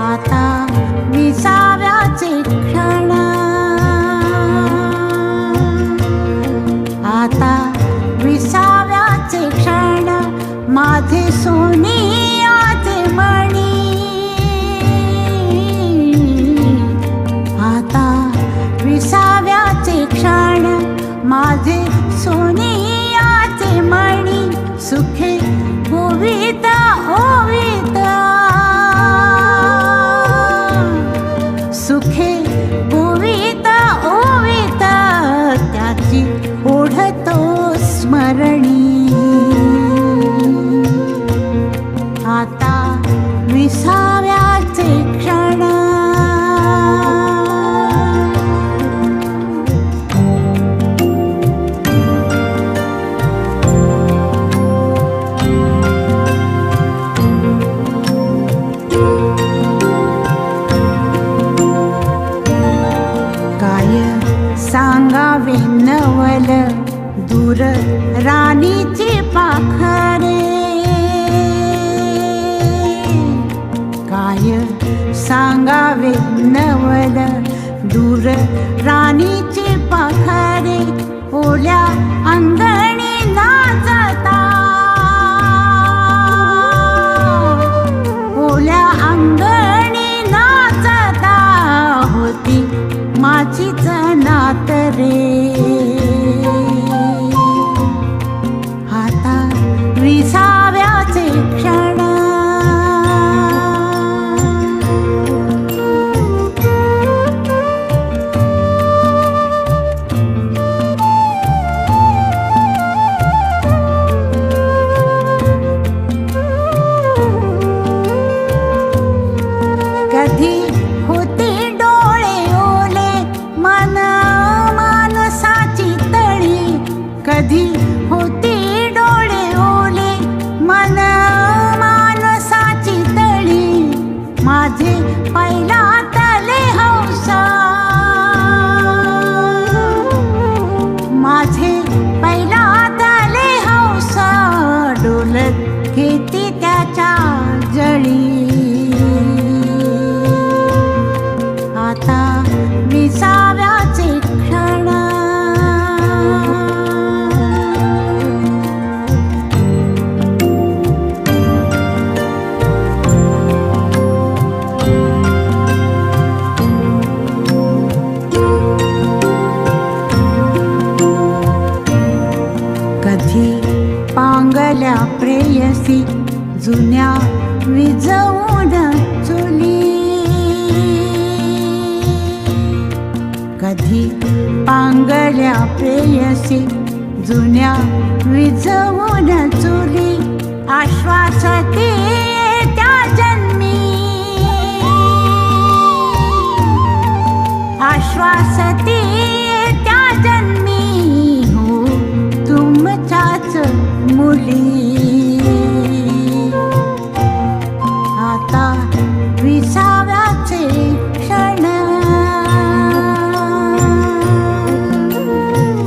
आता विसाव्याचे क्षण. आता विसाव्याचे क्षण. माझे सोनी मणी. आता विसाव्याचे क्षण. माझे सोनी सुखे भुविता होविता। होविता त्याची ओढतो स्मरणी। आता विसार सांगावे नवल दूर राणीची पाखरे. काय सांगावे नवल दूर राणीची पाखरे. ओल्या अंगणी नाचता. ओल्या अंगणी नाचता होती माझी नात रे. कधी पांगल्या प्रेयसी जुन्या विजवून चुली. कधी पांगल्या प्रेयसी जुन्या विज